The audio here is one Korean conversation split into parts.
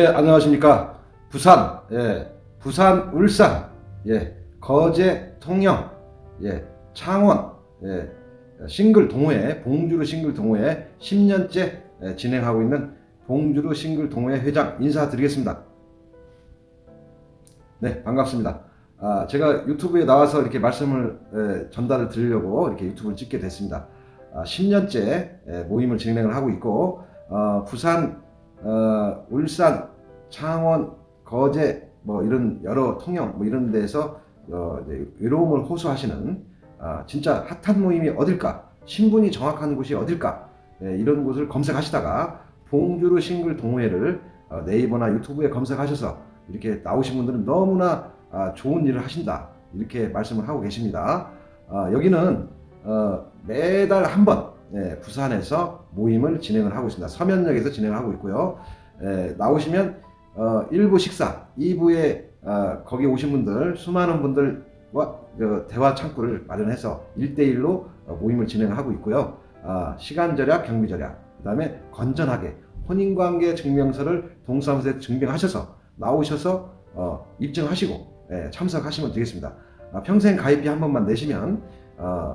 예, 안녕하십니까. 부산, 예, 부산, 울산, 예, 거제, 통영, 예, 창원, 예, 싱글 동호회, 봉주루 싱글 동호회 10년째 예, 진행하고 있는 봉주루 싱글 동호회 회장 인사드리겠습니다. 네, 반갑습니다. 아, 제가 유튜브에 나와서 이렇게 말씀을 예, 전달을 드리려고 이렇게 유튜브를 찍게 됐습니다. 아, 10년째 예, 모임을 진행을 하고 있고, 어, 부산, 어, 울산, 창원, 거제, 뭐 이런 여러 통영 뭐 이런 데서 어, 외로움을 호소하시는 아, 진짜 핫한 모임이 어딜까? 신분이 정확한 곳이 어딜까? 예, 이런 곳을 검색하시다가 봉주루 싱글 동호회를 어, 네이버나 유튜브에 검색하셔서 이렇게 나오신 분들은 너무나 아, 좋은 일을 하신다 이렇게 말씀을 하고 계십니다. 아, 여기는 어, 매달 한번 부산에서 모임을 진행을 하고 있습니다. 서면역에서 진행을 하고 있고요. 에, 나오시면 어, 1부 식사, 2부에 어, 거기 오신 분들 수많은 분들과 어, 대화 창구를 마련해서 1대1로 모임을 진행하고 있고요. 아, 시간 절약, 경비 절약, 그 다음에 건전하게 혼인관계 증명서를 동사무소에 증명하셔서 나오셔서 어, 입증하시고 예, 참석하시면 되겠습니다. 아, 평생 가입비 한 번만 내시면 어,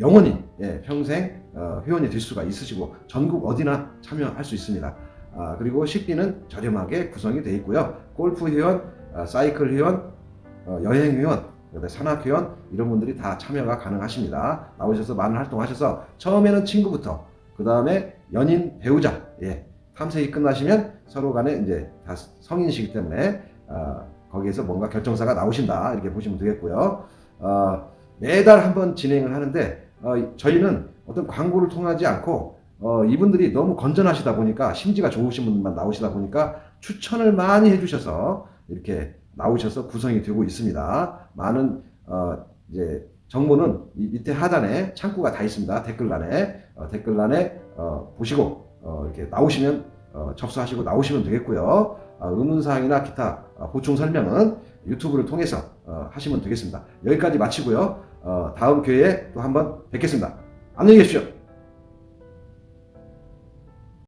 영원히 예, 평생 어, 회원이 될 수가 있으시고 전국 어디나 참여할 수 있습니다. 아, 그리고 식비는 저렴하게 구성이 되어 있고요. 골프 회원, 아, 사이클 회원, 어, 여행 회원, 산악 회원 이런 분들이 다 참여가 가능하십니다. 나오셔서 많은 활동하셔서 처음에는 친구부터 그 다음에 연인 배우자 예, 탐색이 끝나시면 서로 간에 이제 다 성인이시기 때문에 아, 거기에서 뭔가 결정사가 나오신다 이렇게 보시면 되겠고요. 어, 매달 한 번 진행을 하는데 어, 저희는 어떤 광고를 통하지 않고 어, 이분들이 너무 건전하시다 보니까 심지가 좋으신 분만 나오시다 보니까 추천을 많이 해주셔서 이렇게 나오셔서 구성이 되고 있습니다. 많은 어, 이제 정보는 이 밑에 하단에 창구가 다 있습니다. 댓글란에 어, 댓글란에 어, 보시고 어, 이렇게 나오시면 어, 접수하시고 나오시면 되겠고요. 어, 의문사항이나 기타 어, 보충 설명은 유튜브를 통해서 어, 하시면 되겠습니다. 여기까지 마치고요. 어, 다음 기회에 또 한번 뵙겠습니다. 안녕히 계십시오.